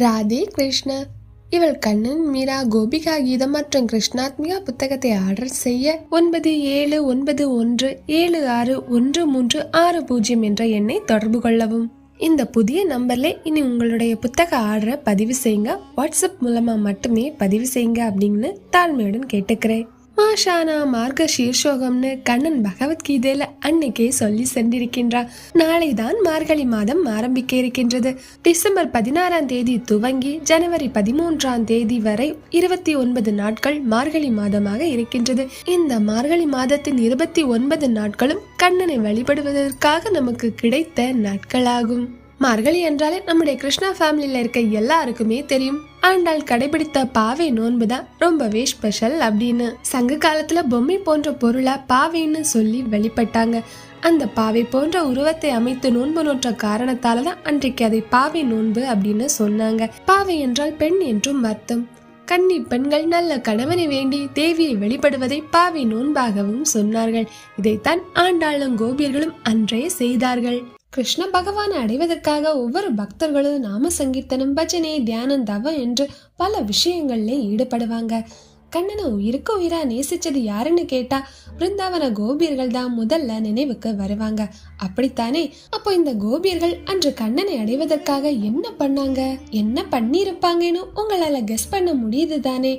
ராதே கிருஷ்ண இவள் கண்ணன் மீரா கோபிகா கீதம் மற்றும் கிருஷ்ணாத்மிகா புத்தகத்தை ஆர்டர் செய்ய ஒன்பது ஏழு ஒன்பது ஒன்று ஏழு ஆறு ஒன்று மூன்று ஆறு பூஜ்ஜியம் என்ற எண்ணை தொடர்பு கொள்ளவும் இந்த புதிய நம்பர்ல இனி உங்களுடைய புத்தக ஆர்டரை பதிவு செய்யுங்க வாட்ஸ்அப் மூலமா மட்டுமே பதிவு செய்யுங்க அப்படின்னு தாழ்மையுடன் கேட்டுக்கிறேன் ஆஷானா மார்க்க சீர்ஷோகம்னு கண்ணன் பகவத்கீதையில அன்னைக்கே சொல்லி சென்றிருக்கின்றார். நாளை தான் மார்கழி மாதம் ஆரம்பிக்க இருக்கின்றது. டிசம்பர் பதினாறாம் தேதி துவங்கி ஜனவரி பதிமூன்றாம் தேதி வரை இருபத்தி ஒன்பது நாட்கள் மார்கழி மாதமாக இருக்கின்றது. இந்த மார்கழி மாதத்தின் இருபத்தி ஒன்பது நாட்களும் கண்ணனை வழிபடுவதற்காக நமக்கு கிடைத்த நாட்களாகும். மார்கழி என்றாலே நம்முடைய கிருஷ்ணா ஃபேமிலியில் இருக்க எல்லாருக்குமே தெரியும். ஆண்டாள் கடைபிடித்த பாவை நோன்பு தான் ரொம்பவே ஸ்பெஷல் அப்படின்னு. சங்க காலத்துல பொம்மை போன்ற பொருளை பாவைன்னு சொல்லி வெளிப்பட்டாங்க. அந்த பாவை போன்ற உருவத்தை அமைத்து நோன்பு நோற்ற காரணத்தால தான் அன்றைக்கு அதை பாவை நோன்பு அப்படின்னு சொன்னாங்க. பாவை என்றால் பெண் என்றும் அர்த்தம். கன்னி பெண்கள் நல்ல கணவனை வேண்டி தேவியை வெளிப்படுவதை பாவி நோன்பாகவும் சொன்னார்கள். இதைத்தான் ஆண்டாளும் கோபியர்களும் அன்றே செய்தார்கள். கிருஷ்ண பகவானை அடைவதற்காக ஒவ்வொரு பக்தர்களும் நாம சங்கீர்த்தனம் பஜனை தியானம் தவம் என்று பல விஷயங்களில் ஈடுபடுவாங்க. கண்ணனை உயிருக்கு உயிரா நேசிச்சது யாருன்னு கேட்டா பிருந்தாவன கோபியர்கள் தான் முதல்ல நினைவுக்கு வருவாங்க. அப்படித்தானே? அப்போ இந்த கோபியர்கள் அன்று கண்ணனை அடைவதற்காக என்ன பண்ணாங்க? என்ன பண்ணியிருப்பாங்கன்னு உங்களால கெஸ் பண்ண முடியுது தானே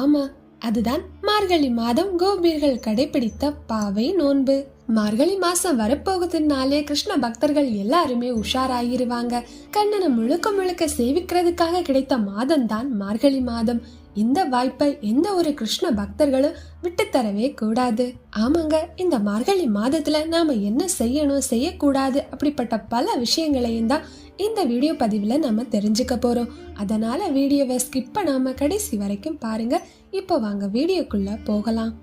ஆமா அதுதான் மார்கழி மாதம் கோபியர்கள் கடைபிடித்த பாவை நோன்பு. மார்கழி மாசம் வரப்போகுதுனாலே கிருஷ்ண பக்தர்கள் எல்லாருமே உஷாராயிருவாங்க. கண்ணனை முழுக்க முழுக்க சேவிக்கிறதுக்காக கிடைத்த மாதம் தான் மார்கழி மாதம். இந்த வாய்ப்பை எந்த ஒரு கிருஷ்ண பக்தர்களும் விட்டுத்தரவே கூடாது. ஆமாங்க இந்த மார்கழி மாதத்துல நாம என்ன செய்யணும் செய்யக்கூடாது அப்படிப்பட்ட பல விஷயங்களையும் தான் இந்த வீடியோ பதிவில் நம்ம தெரிஞ்சுக்க போகிறோம் அதனால் வீடியோவை ஸ்கிப் பண்ணாமல் கடைசி வரைக்கும் பாருங்க. இப்போ வாங்க வீடியோக்குள்ளே போகலாம்.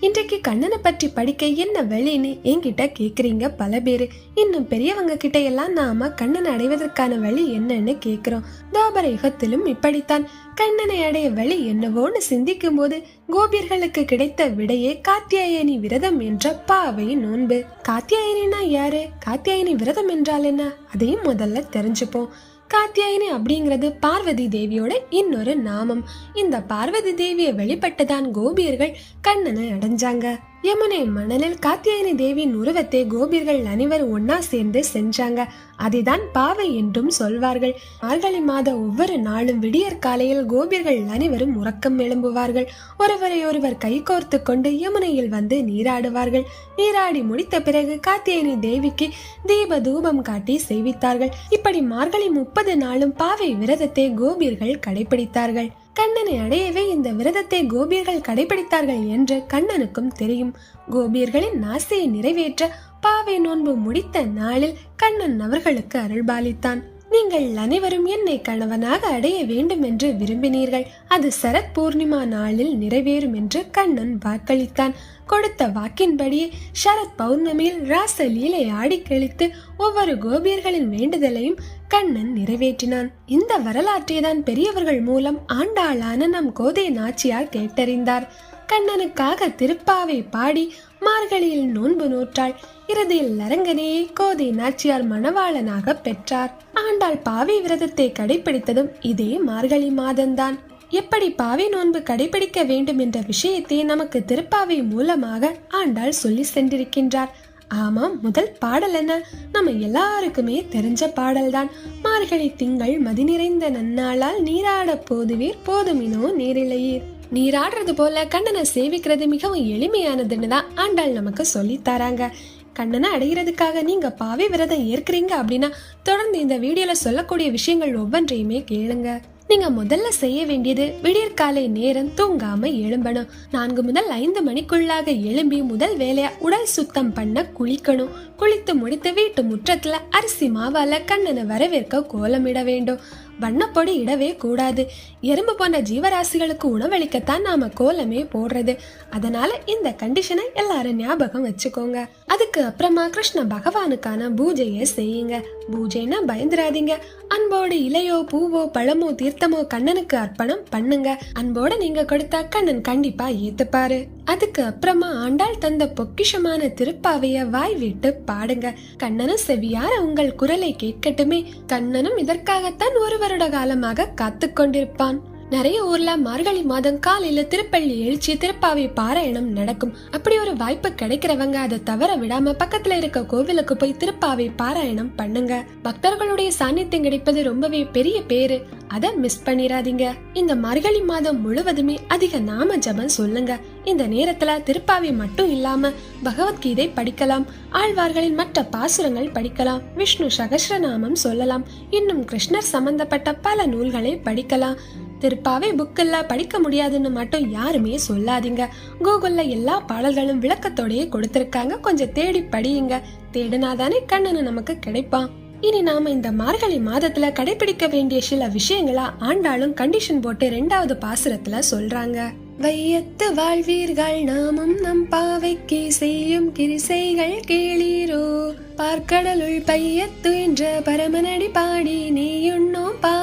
இன்றைக்கு கண்ணனை பற்றி படிக்க என்ன வழின்னு என்கிட்ட கேட்குறீங்க பல பேர். இன்னும் பெரியவங்க கிட்ட எல்லாம் நாம கண்ணனை அடைவதற்கான வழி என்னன்னு கேட்குறோம் தாபர யுகத்திலும் இப்படித்தான். கண்ணனை அடைய வழி என்னவோன்னு சிந்திக்கும் போது கோபியர்களுக்கு கிடைத்த விடையே காத்தியாயனி விரதம் என்ற பாவை நோன்பு. காத்தியாயனினா யாரு? காத்தியாயனி விரதம் என்றால் என்ன? அதையும் முதல்ல தெரிஞ்சுப்போம். காத்தியாயினி அப்படிங்கிறது பார்வதி தேவியோட இன்னொரு நாமம். இந்த பார்வதி தேவியை வெளிப்பட்டுதான் கோபியர்கள் கண்ணனை அடைஞ்சாங்க. யமுனை மணலில் காத்தியாயனி தேவியின் உருவத்தை கோபியர்கள் அனைவரும் ஒன்னா சேர்ந்து செஞ்சாங்க. அதைதான் பாவை என்றும் சொல்வார்கள். மார்கழி மாத ஒவ்வொரு நாளும் விடியற் காலையில் கோபியர்கள் அனைவரும் உறக்கம் எழும்புவார்கள். ஒருவரை ஒருவர் கை கோர்த்து கொண்டு யமுனையில் வந்து நீராடுவார்கள். நீராடி முடித்த பிறகு காத்தியனி தேவிக்கு தீப தூபம் காட்டி செய்வித்தார்கள். இப்படி மார்கழி முப்பது நாளும் பாவை விரதத்தை கோபியர்கள் கடைபிடித்தார்கள். கண்ணனை அடையவே இந்த விரதத்தை கோபியர்கள் கடைபிடித்தார்கள் என்று கண்ணனுக்கும் தெரியும். கோபியர்களின் ஆசையை நிறைவேற்ற பாவை நோன்பு முடித்த நாளில் கண்ணன் அவர்களுக்கு அருள்பாலித்தான். நீங்கள் அனைவரும் என்னை கணவனாக அடைய வேண்டும் என்று விரும்பினீர்கள். அது சரத் பூர்ணிமா நாளில் நிறைவேறும் என்று கண்ணன் வாக்களித்தான். கொடுத்த வாக்கின்படியே சரத் பௌர்ணமியில் ராச லீலை ஆடி கழித்து ஒவ்வொரு கோபியர்களின் வேண்டுதலையும் கண்ணன் நிறைவேற்றினான். இந்த வரலாற்றை தான் பெரியவர்கள் மூலம் ஆண்டாளான நம் கோதை நாச்சியார் கேட்டறிந்தார். கண்ணனுக்காக திருப்பாவை பாடி மார்கழியில் நோன்பு நோற்றாள். இறுதியில் நரங்கனையே கோதை நாச்சியார் மணவாளனாக பெற்றார். ஆண்டாள் பாவை விரதத்தை கடைபிடித்ததும் இதே மார்கழி மாதம்தான். எப்படி பாவை நோன்பு கடைபிடிக்க வேண்டும் என்ற விஷயத்தை நமக்கு திருப்பாவை மூலமாக ஆண்டாள் சொல்லி சென்றிருக்கின்றார். ஆமாம் முதல் பாடல் என்ன? நம்ம எல்லாருக்குமே தெரிஞ்ச பாடல்தான். மார்கழி திங்கள் மதி நிறைந்த நன்னாளால் நீராட போதுவீர் போதுமினோ நேரிழையீர். நீராடுறது போல கண்ணனை சேவிக்கிறது மிகவும் எளிமையானதுன்னு தான் ஆண்டாள் நமக்கு சொல்லி தராங்க. கண்ணனை அடைகிறதுக்காக நீங்க பாவை விரதம் ஏற்கிறீங்க அப்படின்னா தொடர்ந்து இந்த வீடியோல சொல்லக்கூடிய விஷயங்கள் ஒவ்வொன்றையுமே கேளுங்க. நீங்க முதல்ல செய்ய வேண்டியது விடியற்காலை நேரம் தூங்காம எழும்பணும். நான்கு முதல் ஐந்து மணிக்குள்ளாக எழும்பி முதல் வேலையா உடல் சுத்தம் பண்ண குளிக்கணும். குளித்து முடித்து வீட்டு முற்றத்துல அரிசி மாவால கண்ணனை வரவேற்க கோலமிட வேண்டும். வண்ணப்பொடி இடவே கூடாது. எறும்பு போன்ற ஜீவராசிகளுக்கு உணவளிக்கத்தான் நாம கோலமே போடுறது. அதனால இந்த கண்டிஷனை எல்லாரும் ஞாபகம் வச்சுக்கோங்க. அதுக்கு அப்புறமா கிருஷ்ண பகவானுக்கான பூஜையை செய்யுங்க. பூஜைனா பயந்துராதீங்க. அன்போடு இலையோ பூவோ பழமோ தீர்த்தமோ கண்ணனுக்கு அர்ப்பணம் பண்ணுங்க. அன்போட நீங்க கொடுத்தா கண்ணன் கண்டிப்பா ஏத்துப்பாரு. அதுக்கு அப்புறமா ஆண்டாள் தந்த பொக்கிஷமான திருப்பாவைய வாய் விட்டு பாடுங்க. கண்ணனும் செவியார உங்கள் குரலை கேட்கட்டுமே. கண்ணனும் இதற்காகத்தான் ஒருவர் வருட காலமாக காத்து கொண்டிருப்பான் நிறைய ஊர்ல மார்கழி மாதம் காலையில திருப்பள்ளி எழுச்சி திருப்பாவை பாராயணம் நடக்கும். அப்படி ஒரு வாய்ப்பு கிடைக்கிறவங்க அதை தவற விடாம பக்கத்துல இருக்க கோவிலுக்கு போய் திருப்பாவை பாராயணம் பண்ணுங்க. பக்தர்களுடைய சாநித்தியம் கிடைப்பது ரொம்பவே பெரிய பேரு. அத மிஸ் பண்ணிராதீங்க. இந்த மார்கழி மாதம் முழுவதுமே அதிக நாம ஜபம் சொல்லுங்க. இந்த நேரத்துல திருப்பாவை மட்டும் இல்லாம பகவத்கீதை படிக்கலாம். ஆழ்வார்களின் மற்ற பாசுரங்கள் படிக்கலாம். விஷ்ணு சகஸ்ரநாமம் சொல்லலாம். இன்னும் கிருஷ்ணர் சம்பந்தப்பட்ட பல நூல்களை படிக்கலாம். திருப்பாவே புக்கில் படிக்க முடியாதுன்னு மட்டும் யாருமே சொல்லாதீங்க. கூகுளில் எல்லா பாடல்களும் விளக்கத்தோடையே கொடுத்துருக்காங்க. கொஞ்சம் தேடி படியுங்க. தேடினாதானே கண்ணனு நமக்கு கிடைப்பான். இனி நாம இந்த மார்கழி மாதத்துல கடைபிடிக்க வேண்டிய சில விஷயங்களா ஆண்டாளும் கண்டிஷன் போட்டு ரெண்டாவது பாசுரத்துல சொல்றாங்க. வையத்து வாழ்வீர்கள் நாமும் நம் பாவைக்கு செய்யும் கிரிசைகள் கேளீரோ. பார்க்கடலுள் பையத்து என்ற பரமனடி பாடி நீயுண்ணோ பா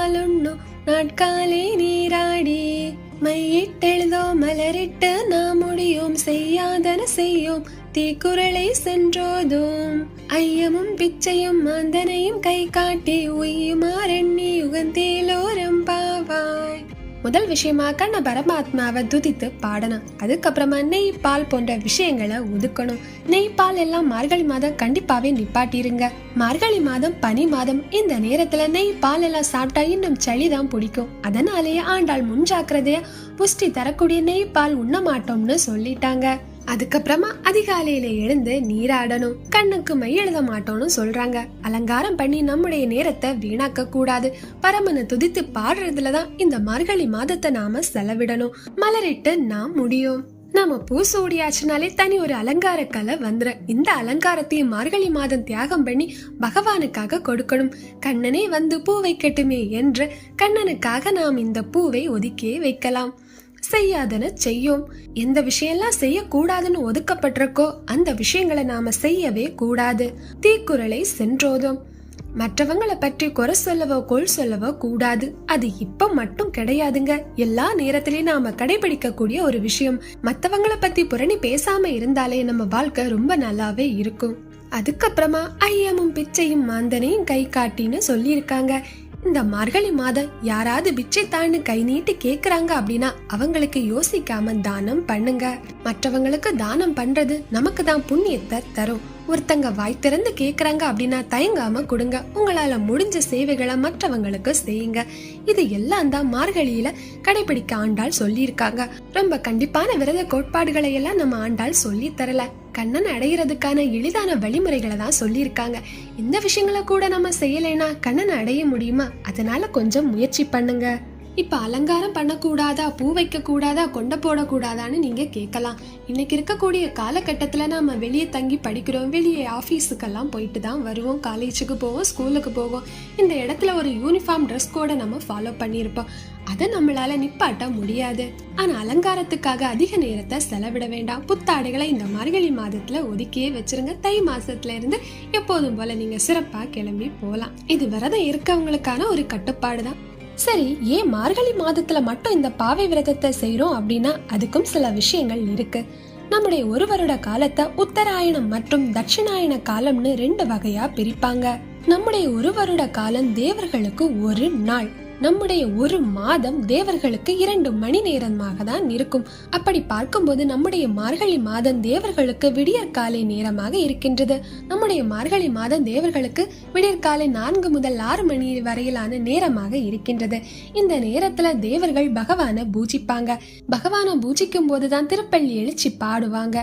நாட்காலே நீராடி மையிட்டெழுதோ மலரிட்டு நாம் முடியும் செய்யாதன செய்யும். தீக்குறளை சென்றோதும் ஐயமும் பிச்சையும் மாந்தனையும் கை காட்டி உய்யுமாறெண்ணி உகந்தேலோரம் பாவாய். முதல் விஷயமா கண்ண பரமாத்மாவை துதித்து பாடணும். அதுக்கப்புறமா நெய் பால் போன்ற விஷயங்களை ஒதுக்கணும். நெய் பால் எல்லாம் மார்கழி மாதம் கண்டிப்பாவே நிப்பாட்டிருங்க. மார்கழி மாதம் பனி மாதம் இந்த நேரத்துல நெய் பால் எல்லாம் சாப்பிட்டா இன்னும் சளிதான் பிடிக்கும். அதனாலேயே ஆண்டாள் முன்ஜாக்கிரதையா புஷ்டி தரக்கூடிய நெய் பால் உண்ண மாட்டோம்னு சொல்லிட்டாங்க. அதுக்கப்புறமா அதிகாலையில எழுந்து நீராடணும் கண்ணுக்கு மை எழுத மாட்டோம்னு சொல்றாங்க. அலங்காரம் பண்ணி நம்முடைய நேரத்தை வீணாக்க கூடாது. பரமனை துதித்து பாடுறதுலதான் இந்த மார்கழி மாதத்தை நாம செலவிடணும். மலரிட்டு நாம் முடியும். நாம பூ சூடியாச்சுனாலே தனி ஒரு அலங்கார கலை வந்துரு இந்த அலங்காரத்தையும் மார்கழி மாதம் தியாகம் பண்ணி பகவானுக்காக கொடுக்கணும். கண்ணனே வந்து பூ வைக்கட்டுமே என்று கண்ணனுக்காக நாம் இந்த பூவை ஒதுக்கியே வைக்கலாம். செய்யாதன செய்யும். எந்த விஷயம்லாம் செய்யக்கூடாதுன்னு ஒதுக்கப்பட்டிருக்கோ அந்த விஷயங்களை நாம செய்யவே கூடாது. தீக்குறளை சென்றோதும். மற்றவங்களை பற்றி குறை சொல்லவோ கொள் சொல்லவோ கூடாது. அது இப்ப மட்டும் கிடையாதுங்க. எல்லா நேரத்திலயும் நாம கடைபிடிக்க ஒரு விஷயம். மத்தவங்களை பத்தி புரணி பேசாம இருந்தாலே நம்ம வாழ்க்கை ரொம்ப நல்லாவே இருக்கும். அதுக்கப்புறமா ஐயமும் பிச்சையும் மாந்தனையும் கை காட்டின்னு சொல்லியிருக்காங்க. இந்த மார்கழி மாதம் யாராவது பிச்சை தான்னு கை நீட்டி கேக்குறாங்க அப்படின்னா அவங்களுக்கு யோசிக்காம தானம் பண்ணுங்க. மற்றவங்களுக்கு தானம் பண்றது நமக்கு தான் புண்ணியத்தை தரும். ஒருத்தங்க வாய் திறந்து கேட்குறாங்க அப்படின்னா தயங்காம கொடுங்க. உங்களால முடிஞ்ச சேவைகளை மற்றவங்களுக்கு செய்யுங்க. இது எல்லாம் தான் மார்கழியில கடைபிடிக்க ஆண்டாள் சொல்லியிருக்காங்க. ரொம்ப கண்டிப்பான விரத கோட்பாடுகளை எல்லாம் நம்ம ஆண்டாள் சொல்லி தரல. கண்ணன் அடையிறதுக்கான எளிதான வழிமுறைகளை தான் சொல்லியிருக்காங்க. இந்த விஷயங்களை கூட நம்ம செய்யலைன்னா கண்ணனை அடைய முடியுமா? அதனால கொஞ்சம் முயற்சி பண்ணுங்க. இப்போ அலங்காரம் பண்ணக்கூடாதா பூ வைக்கக்கூடாதா கொண்ட போடக்கூடாதான்னு நீங்கள் கேட்கலாம். இன்னைக்கு இருக்கக்கூடிய காலகட்டத்தில் நம்ம வெளியே தங்கி படிக்கிறோம் வெளியே ஆஃபீஸுக்கெல்லாம் போயிட்டு தான் வருவோம் காலேஜுக்கு போவோம் ஸ்கூலுக்கு போவோம். இந்த இடத்துல ஒரு யூனிஃபார்ம் ட்ரெஸ் கோடை நம்ம ஃபாலோ பண்ணியிருப்போம். அதை நம்மளால் நிப்பாட்ட முடியாது. ஆனால் அலங்காரத்துக்காக அதிக நேரத்தை செலவிட வேண்டாம். புத்தாடைகளை இந்த மார்கழி மாதத்தில் ஒதுக்கியே வச்சிருங்க. தை மாதத்துலேருந்து எப்போதும் போல் நீங்கள் சிறப்பாக கிளம்பி போகலாம் இது விரதம் இருக்கவங்களுக்கான ஒரு கட்டுப்பாடு தான் சரி ஏன் மார்கழி மாதத்துல மட்டும் இந்த பாவை விரதத்தை செய்யறோம் அப்படின்னா அதுக்கும் சில விஷயங்கள் இருக்கு. நம்முடைய ஒரு வருட காலத்தை உத்தராயணம் மற்றும் தட்சிணாயன காலம்னு ரெண்டு வகையா பிரிப்பாங்க. நம்முடைய ஒரு வருட காலம் தேவர்களுக்கு ஒரு நாள். நம்முடைய ஒரு மாதம் தேவர்களுக்கு இரண்டு மணி நேரமாக தான் இருக்கும். அப்படி பார்க்கும்போது நம்முடைய மார்கழி மாதம் தேவர்களுக்கு விடியற்காலை நேரமாக இருக்கின்றது. நம்முடைய மார்கழி மாதம் தேவர்களுக்கு விடியற்காலை நான்கு முதல் ஆறு மணி வரையிலான நேரமாக இருக்கின்றது. இந்த நேரத்துல தேவர்கள் பகவானை பூஜிப்பாங்க. பகவானை பூஜிக்கும் போதுதான் திருப்பள்ளி எழுச்சி பாடுவாங்க.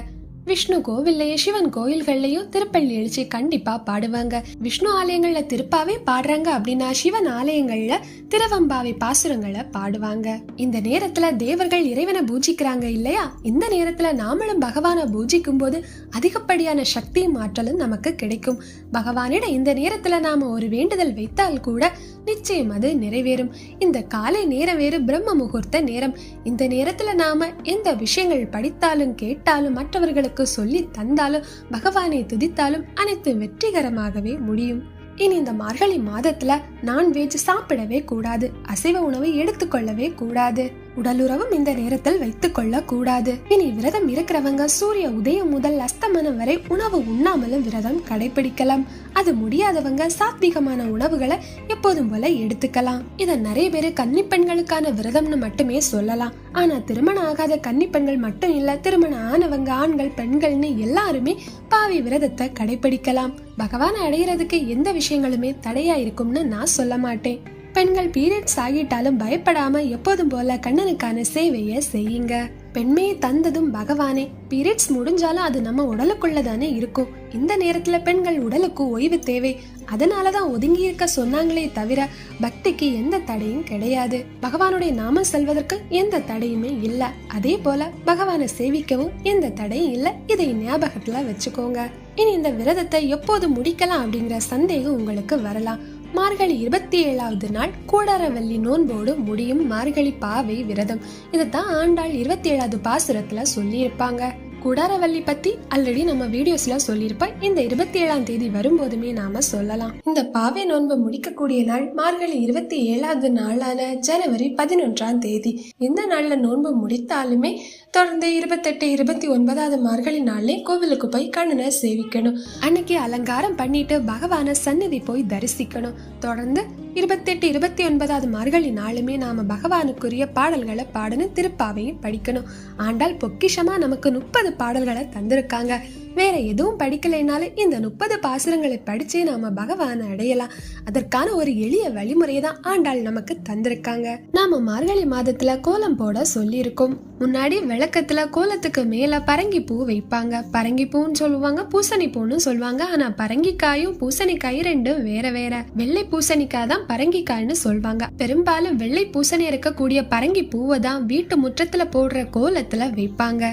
விஷ்ணு கோவில்லையே சிவன் கோயில்கள்லயும் திருப்பள்ளி எழுச்சி கண்டிப்பா பாடுவாங்க. விஷ்ணு ஆலயங்கள்ல திருப்பாவே பாடுறாங்க அப்படின்னா சிவன் ஆலயங்கள்ல திருவம்பாவை பாசுரங்களை பாடுவாங்க. இந்த நேரத்துல தேவர்கள் இறைவனை பூஜிக்கிறாங்க இல்லையா? இந்த நேரத்துல நாமளும் பகவானை பூஜிக்கும் போது அதிகப்படியான சக்தியும் ஆற்றலும் நமக்கு கிடைக்கும். பகவானிட இந்த நேரத்துல நாம ஒரு வேண்டுதல் வைத்தால் கூட நிச்சயம் அது நிறைவேறும். இந்த காலை நேரம் வேறு பிரம்ம முகூர்த்த நேரம். இந்த நேரத்துல நாம எந்த விஷயங்கள் படித்தாலும் கேட்டாலும் மற்றவர்களுக்கு சொல்லி தந்தாலும் பகவானை துதித்தாலும் அனைத்து வெற்றிகரமாகவே முடியும். இனி இந்த மார்கழி மாதத்துல நான்வெஜ் சாப்பிடவே கூடாது. அசைவ உணவை எடுத்துக்கொள்ளவே கூடாது. உடலுறவும் இந்த நேரத்தில் வைத்துக் கொள்ள கூடாது இனி விரதம் இருக்கிறவங்க சூரிய உதயம் முதல் அஸ்தமனம் வரை உணவு உண்ணாமலும் விரதம் கடைபிடிக்கலாம் அது முடியாதவங்க சாத்விகமான உணவுகளை எப்போதும் போல எடுத்துக்கலாம். இதை நிறைய பேரு கன்னி பெண்களுக்கான விரதம்னு மட்டுமே சொல்லலாம். ஆனா திருமணம் ஆகாத கன்னி பெண்கள் மட்டும் இல்ல திருமணம் ஆனவங்க ஆண்கள் பெண்கள்னு எல்லாருமே பாவி விரதத்தை கடைபிடிக்கலாம் பகவானை அடையிறதுக்கு எந்த விஷயங்களுமே தடையா இருக்கும்னு நான் சொல்ல மாட்டேன். பெண்கள் பீரியட்ஸ் ஆகிட்டாலும் பயப்படாம எப்போதும் போல கண்ணனுக்கான சேவையை செய்யுங்க. பெண்மையை தந்ததும் பகவானே. பீரியட்ஸ் முடிஞ்சாலும் அது நம்ம உடலுக்குள்ள தானே இருக்கும். இந்த நேரத்துல பெண்கள் உடலுக்கு ஓய்வு தேவை. அதனாலதான் ஒதுங்கி இருக்க சொன்னாங்களே தவிர பக்திக்கு எந்த தடையும் கிடையாது. பகவானுடைய நாமம் செல்வதற்கு எந்த தடையுமே இல்ல. அதே போல பகவானை சேவிக்கவும் எந்த தடையும் இல்ல. இதை ஞாபகத்துல வச்சுக்கோங்க. இனி இந்த விரதத்தை எப்போது முடிக்கலாம் அப்படிங்கிற சந்தேகம் உங்களுக்கு வரலாம். மார்கழி இருபத்தி ஏழாவது நாள் கூடாரவல்லி நோன்போடு முடியும் மார்கழி பாவை விரதம். இதைத்தான் ஆண்டாள் இருபத்தி ஏழாவது பாசுரத்துல சொல்லியிருப்பாங்க. குடாரவல்லி பத்தி ஆல்ரெடி நம்ம வீடியோஸ்ல சொல்லியிருப்போம் இந்த இருபத்தி ஏழாம் தேதி வரும்போதுமே நாம சொல்லலாம். இந்த பாவை நோன்பு முடிக்கக்கூடிய நாள் மார்கழி இருபத்தி ஏழாவது நாளான ஜனவரி பதினொன்றாம் தேதி. இந்த நாள்ல நோன்பு முடித்தாலுமே தொடர்ந்து இருபத்தெட்டு இருபத்தி ஒன்பதாவது மார்கழி நாள்லே கோவிலுக்கு போய் கண்ணனை சேவிக்கணும். அன்னைக்கு அலங்காரம் பண்ணிட்டு பகவான சன்னதி போய் தரிசிக்கணும். தொடர்ந்து இருபத்தெட்டு இருபத்தி ஒன்பதாவது மார்கழி நாளுமே நாம பகவானுக்குரிய பாடல்களை பாடணும் திருப்பாவையும் படிக்கணும். ஆண்டால் பொக்கிஷமா நமக்கு முப்பது பாடல்களை தந்திருக்காங்க. வேற எதுவும் படிக்கலைனாலும் இந்த முப்பது பாசுரங்களை படிச்சே நாம பகவானை அடையலாம். அதற்கான ஒரு எளிய வழிமுறையை தான் ஆண்டாள் நமக்கு தந்திருக்காங்க. நாம மார்கழி மாதத்துல கோலம் போட சொல்லியிருக்கோம். முன்னாடி விளக்கத்துல கோலத்துக்கு மேல பரங்கி பூ வைப்பாங்க. பரங்கி பூன்னு சொல்லுவாங்க பூசணி பூன்னு சொல்லுவாங்க. ஆனா பரங்கிக்காயும் பூசணிக்காயும் ரெண்டும் வேற வேற. வெள்ளை பூசணிக்காய் தான் பரங்கிக்காய்னு சொல்வாங்க. பெரும்பாலும் வெள்ளை பூசணி இருக்கக்கூடிய பரங்கி பூவை தான் வீட்டு முற்றத்துல போடுற கோலத்துல வைப்பாங்க.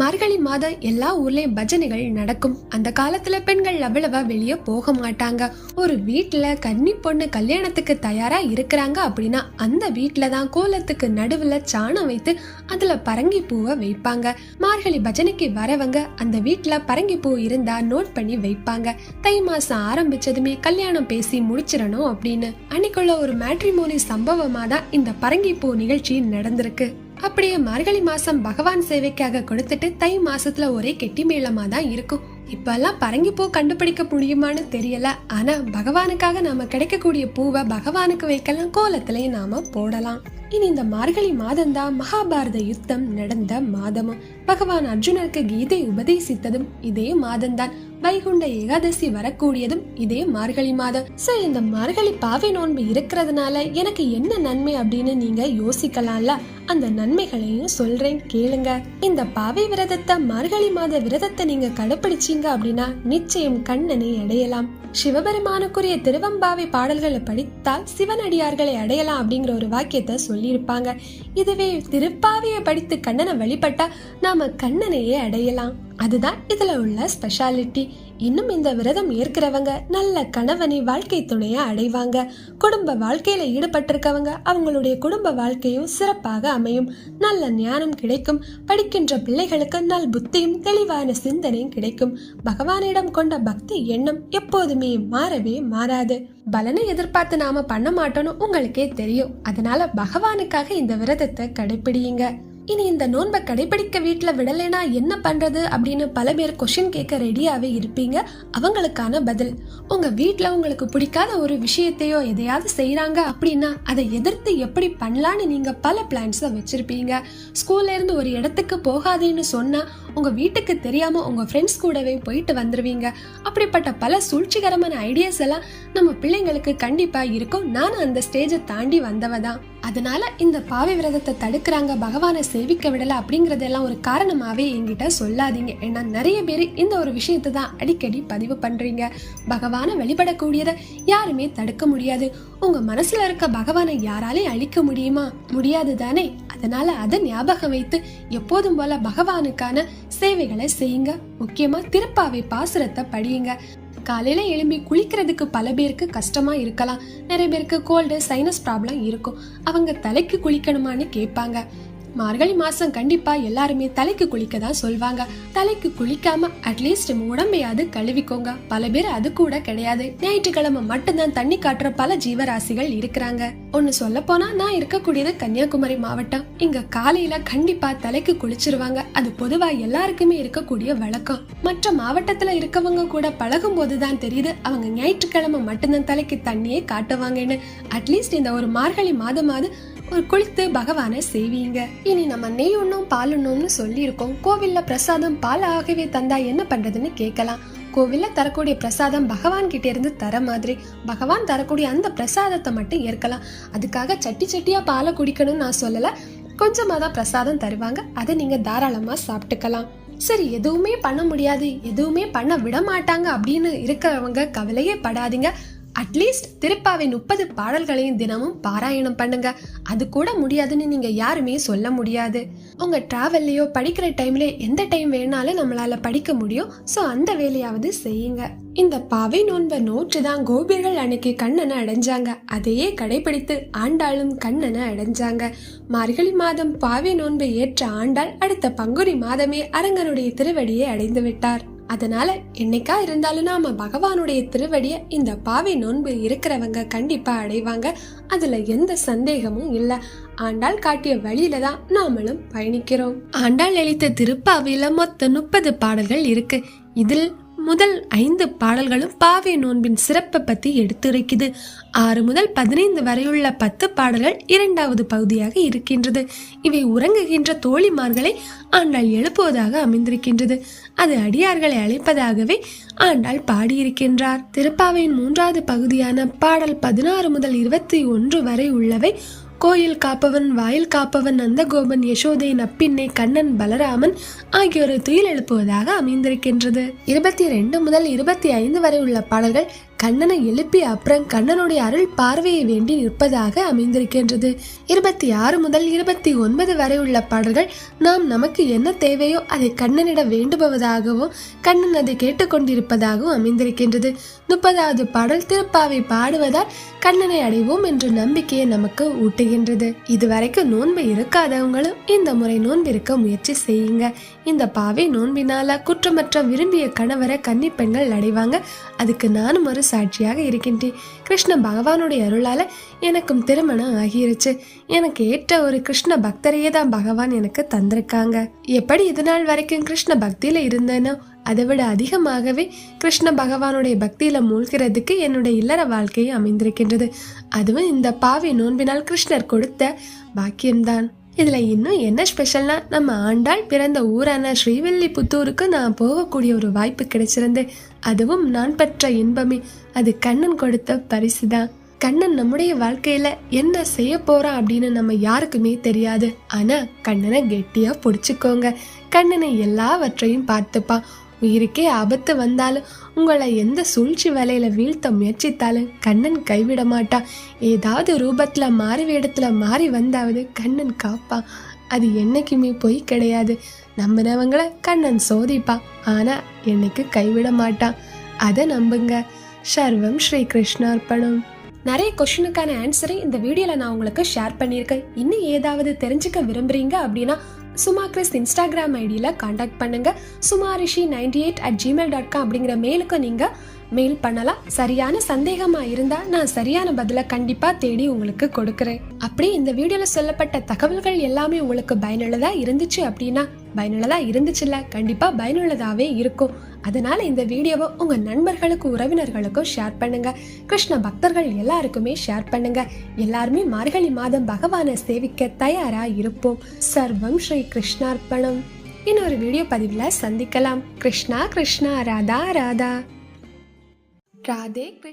மார்கழி மாதம் எல்லா ஊர்லயும் பஜனைகள் நடக்கும். அந்த காலத்துல பெண்கள் அவ்வளவா வெளியே போக மாட்டாங்க. ஒரு வீட்டுல கன்னி பொண்ணு கல்யாணத்துக்கு தயாரா இருக்கிறாங்க அப்படின்னா அந்த வீட்டுல தான் கோலத்துக்கு நடுவுல சாணம் வைத்து அதுல பரங்கி பூவை வைப்பாங்க. மார்கழி பஜனைக்கு வரவங்க அந்த வீட்டுல பரங்கி பூ இருந்தா நோட் பண்ணி வைப்பாங்க. தை மாசம் ஆரம்பிச்சதுமே கல்யாணம் பேசி முடிச்சிடணும் அப்படின்னு. அன்னைக்குள்ள ஒரு மேட்ரிமோனி சம்பவமா தான் இந்த பரங்கி பூ நிகழ்ச்சி நடந்திருக்கு. அப்படியே மார்கழி மாசம் பகவான் சேவைக்காக கொடுத்துட்டு தை மாசத்துல ஒரே கெட்டி மேளமா தான் இருக்கும். இப்பெல்லாம் பரங்கி பூ கண்டுபிடிக்க முடியுமான்னு தெரியல. ஆனா பகவானுக்காக நாம கிடைக்கக்கூடிய பூவை பகவானுக்கு வைக்கலாம் கோலத்திலையும் நாம போடலாம். இனி இந்த மார்கழி மாதம்தான் மகாபாரத யுத்தம் நடந்த மாதமும் பகவான் அர்ஜுனருக்கு கீதை உபதேசித்ததும் இதே மாதம்தான் வைகுண்ட ஏகாதசி வரக்கூடியதும் இதே மார்கழி மாதம். சோ இந்த மார்கழி பாவை நோன்பு இருக்கிறதுனால எனக்கு என்ன நன்மை அப்படின்னு நீங்க யோசிக்கலாம்ல? அந்த நன்மைகளையும் சொல்றேன் கேளுங்க. இந்த பாவை விரதத்தை மார்கழி மாத விரதத்தை நீங்க கடைபிடிச்சீங்க அப்படின்னா நிச்சயம் கண்ணனை அடையலாம். சிவபெருமானுக்குரிய திருவம்பாவை பாடல்களை படித்தால் சிவனடியார்களை அடையலாம் அப்படிங்கிற ஒரு வாக்கியத்தை சொல்லியிருப்பாங்க. இதுவே திருப்பாவையை படித்து கண்ணனை வழிபட்டா நாம கண்ணனையே அடையலாம். அதுதான் இதுல உள்ள ஸ்பெஷாலிட்டி இன்னும் இந்த விரதம் ஏற்கிறவங்க நல்ல கணவனை வாழ்க்கை துணைய அடைவாங்க. குடும்ப வாழ்க்கையில ஈடுபட்டிருக்கவங்க அவங்களுடைய குடும்ப வாழ்க்கையும் சிறப்பாக அமையும். நல்ல ஞானம் கிடைக்கும். படிக்கின்ற பிள்ளைகளுக்கு நல் புத்தியும் தெளிவான சிந்தனையும் கிடைக்கும். பகவானிடம் கொண்ட பக்தி எண்ணம் எப்போதுமே மாறவே மாறாது. பலனை எதிர்பார்த்து நாம பண்ண மாட்டோம்னு உங்களுக்கே தெரியும். அதனால பகவானுக்காக இந்த விரதத்தை கடைபிடியுங்க. இனி இந்த நோன்பை கடைபிடிக்க வீட்டில் விடலைனா என்ன பண்ணுறது அப்படின்னு பல பேர் கொஷின் கேட்க ரெடியாகவே இருப்பீங்க. அவங்களுக்கான பதில் உங்கள் வீட்டில் உங்களுக்கு பிடிக்காத ஒரு விஷயத்தையோ எதையாவது செய்கிறாங்க அப்படின்னா அதை எதிர்த்து எப்படி பண்ணலான்னு நீங்கள் பல பிளான்ஸை வச்சுருப்பீங்க. ஸ்கூல்லேருந்து ஒரு இடத்துக்கு போகாதேன்னு சொன்னால் உங்கள் வீட்டுக்கு தெரியாமல் உங்கள் ஃப்ரெண்ட்ஸ் கூடவே போயிட்டு வந்துடுவீங்க அப்படிப்பட்ட பல சூழ்ச்சிகரமான ஐடியாஸ் எல்லாம் நம்ம பிள்ளைங்களுக்கு கண்டிப்பாக இருக்கும். நானும் அந்த ஸ்டேஜை தாண்டி வந்தவ தான். அதனால இந்த பாவை விரதத்தை தடுக்கிறாங்க பகவானை சேவிக்க விடலை அப்படிங்கிறதெல்லாம் ஒரு காரணமாகவே என்கிட்ட சொல்லாதீங்க. ஏன்னா நிறைய பேர் இந்த ஒரு விஷயத்தை தான் அடிக்கடி பதிவு பண்ணுறீங்க பகவானை வெளிப்படக்கூடியதை யாருமே தடுக்க முடியாது. உங்கள் மனசில் இருக்க பகவானை யாராலையும் அழிக்க முடியுமா? முடியாது தானே? அதனால அதை ஞாபகம் வைத்து எப்போதும் போல பகவானுக்கான சேவைகளை செய்யுங்க. முக்கியமா திருப்பாவை பாசுரத்தை படியுங்க. காலையில எழும்பி குளிக்கிறதுக்கு பல பேருக்கு கஷ்டமா இருக்கலாம். நிறைய பேருக்கு கோல்டு சைனஸ் ப்ராப்ளம் இருக்கும். அவங்க தலைக்கு குளிக்கணுமான்னு கேட்பாங்க. மார்கழி மாசம் கண்டிப்பா எல்லாருமே தலைக்கு குளிக்க தான் சொல்வாங்க. தலைக்கு குளிக்காம அட்லீஸ்ட் உடம்பையாவது கழுவிக்கோங்க. பல பேர் அது கூட கிடையாது. ஞாயிற்றுக்கிழமை மட்டும்தான் தண்ணி காட்டுற பல ஜீவராசிகள் இருக்கிறாங்க. ஒன்னு சொல்ல போனா நான் இருக்கக்கூடியது கன்னியாகுமரி மாவட்டம். இங்க காலையில கண்டிப்பா தலைக்கு குளிச்சிருவாங்க. அது பொதுவா எல்லாருக்குமே இருக்கக்கூடிய வழக்கம். மற்ற மாவட்டத்துல இருக்கவங்க கூட பழகும் போதுதான் தெரியுது. அவங்க ஞாயிற்றுக்கிழமை மட்டும்தான் தலைக்கு தண்ணியே காட்டுவாங்கன்னு. அட்லீஸ்ட் இந்த ஒரு மார்கழி மாதமாவது ஒரு குளித்து பகவானை சேவிங்க இனி நம்ம நெய் உண்ணும் பால் உண்ணும்னு சொல்லியிருக்கோம். கோவில்ல பிரசாதம் பால் ஆகவே தந்தா என்ன பண்றதுன்னு கேட்கலாம். கோவில்ல தரக்கூடிய பிரசாதம் பகவான் கிட்ட இருந்து தர மாதிரி. பகவான் தரக்கூடிய அந்த பிரசாதத்தை மட்டும் ஏற்கலாம். அதுக்காக சட்டி சட்டியா பாலை குடிக்கணும்னு நான் சொல்லல. கொஞ்சமாக தான் பிரசாதம் தருவாங்க. அதை நீங்க தாராளமா சாப்பிட்டுக்கலாம். சரி எதுவுமே பண்ண முடியாது. எதுவுமே பண்ண விட மாட்டாங்க அப்படின்னு இருக்கிறவங்க கவலையே படாதீங்க. அட்லீஸ்ட் திருப்பாவை முப்பது பாடல்களையும் தினமும் பாராயணம் பண்ணுங்க. அது கூட முடியாதுன்னு நீங்க யாருமே சொல்ல முடியாது. உங்க டிராவல்லையோ படிக்கிற டைம்ல எந்த டைம் வேணாலும் நம்மளால படிக்க முடியும். ஸோ அந்த வேலையாவது செய்யுங்க. இந்த பாவை நோன்பை நோற்று தான் கோபியர்கள் அன்னைக்கு கண்ணனை அடைஞ்சாங்க. அதையே கடைபிடித்து ஆண்டாளும் கண்ணனை அடைஞ்சாங்க. மார்கழி மாதம் பாவை நோன்பை ஏற்ற ஆண்டாள் அடுத்த பங்குனி மாதமே அரங்கனுடைய திருவடியை அடைந்து விட்டார். அதனால என்னைக்கா இருந்தாலும் நாம பகவானுடைய திருவடிய இந்த பாவை நோன்பு இருக்கிறவங்க கண்டிப்பா அடைவாங்க. அதுல எந்த சந்தேகமும் இல்ல. ஆண்டாள் காட்டிய வழியில தான் நாமளும் பயணிக்கிறோம். ஆண்டாள் அளித்த திருப்பாவையில மொத்த முப்பது பாடல்கள் இருக்கு. இதில் முதல் ஐந்து பாடல்களும் பாவை நோன்பின் சிறப்பை பற்றி எடுத்துரைக்குது. ஆறு முதல் பதினைந்து வரையுள்ள பத்து பாடல்கள் இரண்டாவது பகுதியாக இருக்கின்றது. இவை உறங்குகின்ற தோழிமார்களை ஆண்டாள் எழுப்புவதாக அமைந்திருக்கின்றது. அது அடியார்களை அழைப்பதாகவே ஆண்டாள் பாடியிருக்கின்றார். திருப்பாவையின் மூன்றாவது பகுதியான பாடல் பதினாறு முதல் இருபத்தி ஒன்று வரை உள்ளவை கோயில் காப்பவன் வாயில் காப்பவன் நந்தகோபன் யசோதை நப்பிண்ணை கண்ணன் பலராமன் ஆகியோரை துயில் எழுப்புவதாக அமைந்திருக்கின்றது. இருபத்தி ரெண்டு முதல் இருபத்தி ஐந்து வரை உள்ள பாடல்கள் கண்ணனை எழுப்பி அப்புறம் கண்ணனுடைய அருள் பார்வையை வேண்டி நிற்பதாக அமைந்திருக்கின்றது. இருபத்தி ஆறு முதல் இருபத்தி ஒன்பது வரை உள்ள பாடல்கள் நாம் நமக்கு என்ன தேவையோ அதை கண்ணனிடம் வேண்டுபவதாகவும் கண்ணன் அதை கேட்டுக்கொண்டிருப்பதாகவும் அமைந்திருக்கின்றது. முப்பதாவது பாடல் திருப்பாவை பாடுவதால் கண்ணனை அடைவோம் என்ற நம்பிக்கையை நமக்கு ஊட்டுகின்றது. இதுவரைக்கும் நோன்பு இருக்காதவங்களும் இந்த முறை நோன்பு இருக்க முயற்சி செய்யுங்க. இந்த பாவை நோன்பினால குற்றமற்ற விரும்பிய கணவரை கன்னி பெண்கள் அடைவாங்க. அதுக்கு நானும் ஒரு சாட்சியாக இருக்கின்றேன். கிருஷ்ண பகவானுடைய அருளால எனக்கும் திருமணம் ஆகிருச்சு. எனக்கு ஏற்ற ஒரு கிருஷ்ண பக்தரையே தான் பகவான் எனக்கு தந்திருக்காங்க. எப்படி இது நாள் வரைக்கும் கிருஷ்ண பக்தியில இருந்தேனோ அதை விட அதிகமாகவே கிருஷ்ண பகவானுடைய பக்தியில மூழ்கிறதுக்கு என்னுடைய இல்லற வாழ்க்கையை அமைந்திருக்கின்றது. அதுவும் இந்த பாவி நோன்பினால் கிருஷ்ணர் கொடுத்த பாக்கியம்தான். இதில் இன்னும் என்ன ஸ்பெஷல்னா நம்ம ஆண்டாள் பிறந்த ஊரான ஸ்ரீவில்லிபுத்தூருக்கு நான் போகக்கூடிய ஒரு வாய்ப்பு கிடைச்சிருந்து அதுவும் நான் பெற்ற இன்பமே. அது கண்ணன் கொடுத்த பரிசு தான். கண்ணன் நம்முடைய வாழ்க்கையில என்ன செய்ய போறான் அப்படின்னு நம்ம யாருக்குமே தெரியாது. ஆனா கண்ணனை கெட்டியா பிடிச்சிக்கோங்க. கண்ணனை எல்லாவற்றையும் பார்த்துப்பான். உயிருக்கே ஆபத்து வந்தாலும் உங்களை எந்த சூழ்ச்சி வேலையில வீழ்த்த முயற்சித்தாலும் கண்ணன் கைவிட மாட்டான் ஏதாவது ரூபத்துல மாறி வேடத்துல மாறி வந்தாவது கண்ணன் காப்பான் அது என்னைக்குமே பொய் கிடையாது. நம்பினவங்களை கண்ணன் சோதிப்பான் ஆனா என்னைக்கு கைவிட மாட்டான் அதை நம்புங்க. சர்வம் ஸ்ரீ கிருஷ்ணார்ப்பணம் நிறைய கொஷினுக்கான ஆன்சரை இந்த வீடியோல நான் உங்களுக்கு ஷேர் பண்ணியிருக்கேன். இன்னும் ஏதாவது தெரிஞ்சுக்க விரும்புறீங்க அப்படின்னா சுமா கிறிஸ் இன்ஸ்டாகிராம் ஐடியில் காண்டாக்ட் பண்ணுங்கள் Suma Rishi ninety eight at Gmail dot com அப்படிங்கிற மெயிலுக்கு நீங்கள் மெயில் பண்ணலாம். சரியான சந்தேகமாக இருந்தால் நான் சரியான பதிலை கண்டிப்பாக தேடி உங்களுக்கு கொடுக்குறேன். அப்படி இந்த வீடியோவில் சொல்லப்பட்ட தகவல்கள் எல்லாமே உங்களுக்கு பயனுள்ளதாக இருந்துச்சு அப்படின்னா பயனுள்ளதாக இருந்துச்சுல்ல. கண்டிப்பாக பயனுள்ளதாகவே இருக்கும். அதனால இந்த வீடியோவை உங்க நண்பர்களுக்கும் உறவினர்களுக்கும் ஷேர் பண்ணுங்க. கிருஷ்ண பக்தர்கள் எல்லாருக்குமே ஷேர் பண்ணுங்க. எல்லாருமே மார்கழி மாதம் பகவானை சேவிக்க தயாரா இருப்போம். சர்வம் ஸ்ரீ கிருஷ்ணார்ப்பணம். இன்னொரு வீடியோ பதிவில் சந்திக்கலாம். கிருஷ்ணா கிருஷ்ணா ராதா ராதா. ராதே கிருஷ்ண.